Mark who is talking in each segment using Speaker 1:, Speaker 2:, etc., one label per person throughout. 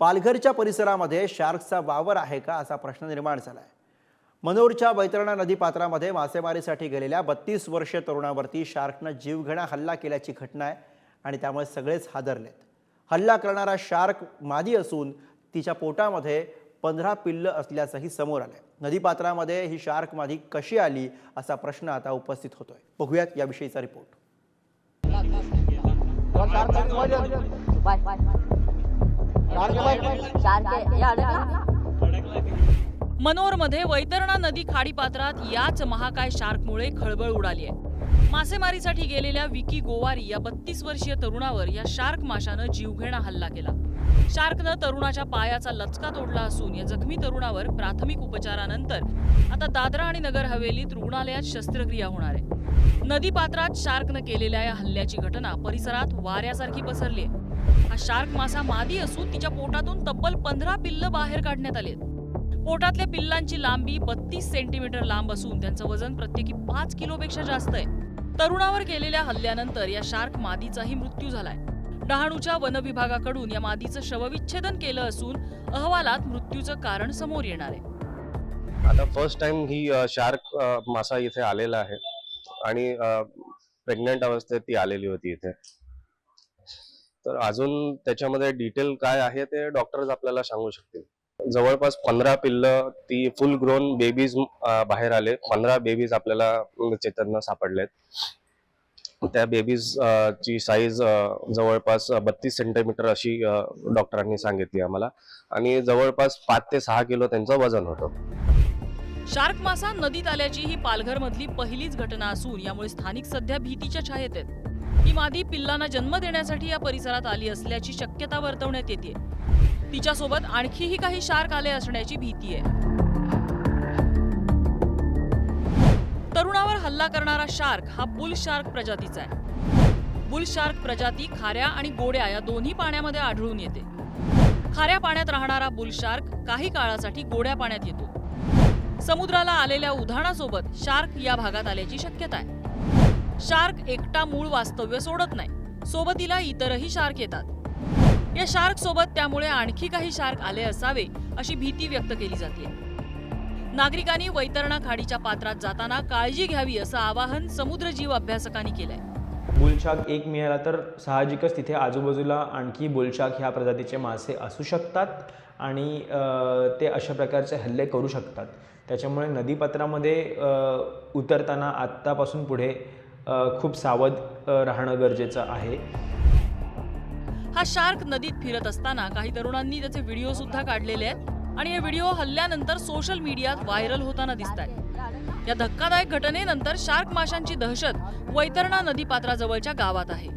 Speaker 1: पालघरच्या परिसरामध्ये शार्कचा वावर आहे का असा प्रश्न निर्माण झाला आहे मनोरच्या वैतरणा नदीपात्रामध्ये मासेमारीसाठी गेलेल्या बत्तीस वर्षीय तरुणावरती शार्कनं जीवघेणा हल्ला केल्याची घटना आहे आणि त्यामुळे सगळेच हादरलेत. हल्ला करणारा शार्क मादी असून तिच्या पोटामध्ये पंधरा पिल्लं असल्याचंही समोर आलंय. नदीपात्रामध्ये ही शार्क मादी कशी आली असा प्रश्न आता उपस्थित होतोय. बघूयात याविषयीचा रिपोर्ट.
Speaker 2: मनोरमध्ये वैतरणा नदी खाडीपात्रात याच महाकाय शार्कमुळे खळबळ उडाली आहे. मासेमारीसाठी गेलेल्या विकी गोवारी या बत्तीस वर्षीय तरुणावर या शार्क माशानं जीवघेणा हल्ला केला. शार्कनं तरुणाच्या पायाचा लचका तोडला असून या जखमी तरुणावर प्राथमिक उपचारानंतर आता दादरा आणि नगर हवेलीत रुग्णालयात शस्त्रक्रिया होणार आहे. नदीपात्रात शार्कनं केलेल्या या हल्ल्याची घटना परिसरात वाऱ्यासारखी पसरली आहे. हा शार्क मासा मादी असून तिच्या पोटातून तब्बल पंधरा पिल्ल बाहेर काढण्यात आले पोटातल्या पिल्लांची लांबी बत्तीस सेंटीमीटर लांब असून त्यांचं वजन प्रत्येकी पाच किलोपेक्षा जास्त आहे. तरुणावर केलेल्या हल्ल्यानंतर या शार्क मादीचाही मृत्यू झालाय. डहाणूच्या वन विभागाकडून या मादीचं शवविच्छेदन केलं असून अहवालात मृत्यूचं कारण समोर येणार आहे.
Speaker 3: आता फर्स्ट टाइम ही शार्क मासा इथे आलेला आहे. आणि प्रेग्नंट अवस्थेत ती आलेली होती इथे. तर अजून त्याच्यामध्ये डिटेल काय आहे ते डॉक्टर्स आपल्याला सांगू शकतील. जवळपास पंधरा पिल्ल ती फुल ग्रोन बेबीज बाहेर आले. पंधरा बेबीज आपल्याला अं, चेतन सापडलेत. त्या बेबीज ची साईज जवळपास बत्तीस सेंटीमीटर अशी डॉक्टरांनी सांगितली आम्हाला. आणि जवळपास पाच ते सहा किलो त्यांचं वजन होतं.
Speaker 2: शार्क मासा नदीत आल्याची ही पालघर मधली पहिलीच घटना असून यामुळे स्थानिक सध्या भीतीच्या छायेत आहेत. ही मादी पिल्लांना जन्म देण्यासाठी या परिसरात आली असल्याची शक्यता वर्तवण्यात येते. तिच्यासोबत आणखीही काही शार्क आले असण्याची भीती आहे. तरुणावर हल्ला करणारा शार्क हा बुल शार्क प्रजातीचा आहे. बुल शार्क प्रजाती खाऱ्या आणि गोड्या या दोन्ही पाण्यामध्ये आढळून येते. खाऱ्या पाण्यात राहणारा बुल शार्क काही काळासाठी गोड्या पाण्यात येतो. समुद्राला आलेल्या उधाणासोबत शार्क या भागात आल्याची शक्यता आहे. शार्क एकटा मूळ वास्तव्य सोडत नाही. सोबतीला इतरही शार्क येतात. या शार्क सोबत त्यामुळे आणखी काही शार्क आले असावे अशी भीती व्यक्त केली जाते. नागरिकांनी वैतरणा खाडीच्या पात्रात जाताना काळजी घ्यावी असं आवाहन समुद्रजीव अभ्यासकांनी केलंय.
Speaker 4: बुलशाक एक मिळाला तर साहजिकच तिथे आजूबाजूला आणखी बुलशाक ह्या प्रजातीचे मासे असू शकतात आणि ते अशा प्रकारचे हल्ले करू शकतात. त्याच्यामुळे नदीपात्रामध्ये उतरताना आत्तापासून पुढे खूप सावध राहणं गरजेचं आहे.
Speaker 2: हा शार्क नदीत फिरत असताना काही तरुणांनी त्याचे व्हिडिओ सुद्धा काढलेले आहेत आणि हे व्हिडिओ हल्ल्यानंतर सोशल मीडियात व्हायरल होताना दिसत आहेत या धक्कादायक घटनेनंतर शार्क माशांची दहशत वैतरणा नदीपात्राजवळच्या गावात आहे.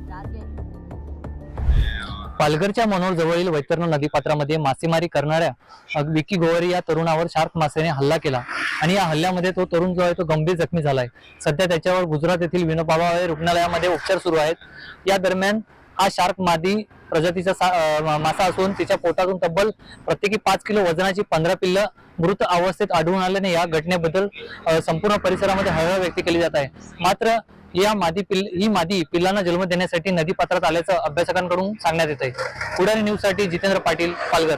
Speaker 5: पालघरच्या मनोर जवळील वैतरणा नदीपात्रामध्ये मासेमारी करणाऱ्या विकी गोवारी या तरुणावर शार्क मासेने हल्ला केला. आणि या हल्ल्यामध्ये तो तरुण जो आहे तो गंभीर जखमी झाला आहे सध्या त्याच्यावर गुजरात येथील विनोबा रुग्णालयामध्ये उपचार सुरू आहेत. या दरम्यान हा शार्क मादी प्रजातीचा सा- मासा असून तिच्या पोटातून तब्बल प्रत्येकी पाच किलो वजनाची पंधरा पिल्ल मृत अवस्थेत आढळून आल्याने या घटनेबद्दल संपूर्ण परिसरामध्ये हळहळ व्यक्त केली जात आहे. मात्र या मादी पिल्ल ही मादी पिल्लांना जन्म देण्यासाठी नदीपात्रात आल्याचं अभ्यासकांकडून सांगण्यात येत आहे पुढारी न्यूजसाठी जितेंद्र पाटील पालघर.